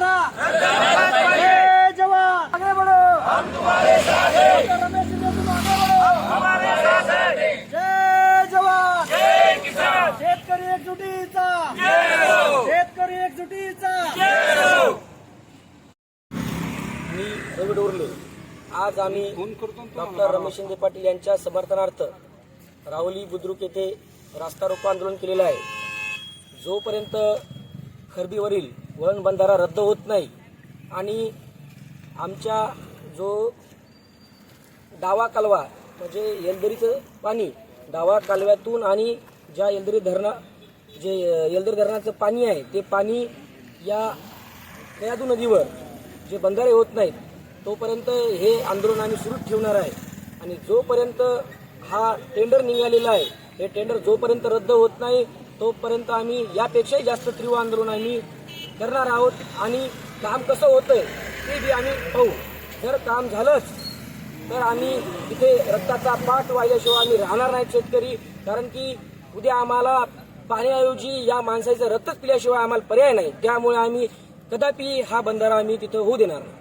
बंधारा जय जवान आगे बढ़ो. डॉक्टर रमेश शिंदे तुम आगे बढ़ो जय जवान शेतकरी एकजुटीचा. शेतकरी एकजुटीचा. मी रवी डोरले आज आम्ही डॉक्टर रमेश शिंदे पाटील यांच्या समर्थनार्थ राहुली बुद्रुक येथे रास्ता रोको आंदोलन केलेलं आहे. जोपर्यंत खरबीवरील वळण बंधारा रद्द होत नाही. आणि आमच्या जो डावा कालवा म्हणजे येलदरीचं पाणी डावा कालव्यातून आणि ज्या येलदरी धरणा जे येलदरी धरणाचं पाणी आहे ते पाणी या कयादू नदीवर जे बंधारे होत नाहीत तोपर्यंत हे आंदोलन आम्ही सुरूच ठेवणार आहे. आणि जोपर्यंत हा टेंडर निघालेला आहे हे टेंडर जोपर्यंत रद्द होत नाही तोपर्यंत आम्ही यापेक्षाही जास्त तीव्र आंदोलन आम्ही करणार आहोत आणि काम कसं होतंय ते बी आम्ही पाहू. जर काम झालंच तर आम्ही तिथे रक्ताचा पाठ वाहिल्याशिवाय आम्ही राहणार नाहीत शेतकरी. कारण की उद्या आम्हाला पाण्याऐवजी या माणसाचं रक्तच पिल्याशिवाय आम्हाला पर्याय नाही. त्यामुळे आम्ही कदापि हा बंधारा आम्ही तिथं होऊ देणार नाही.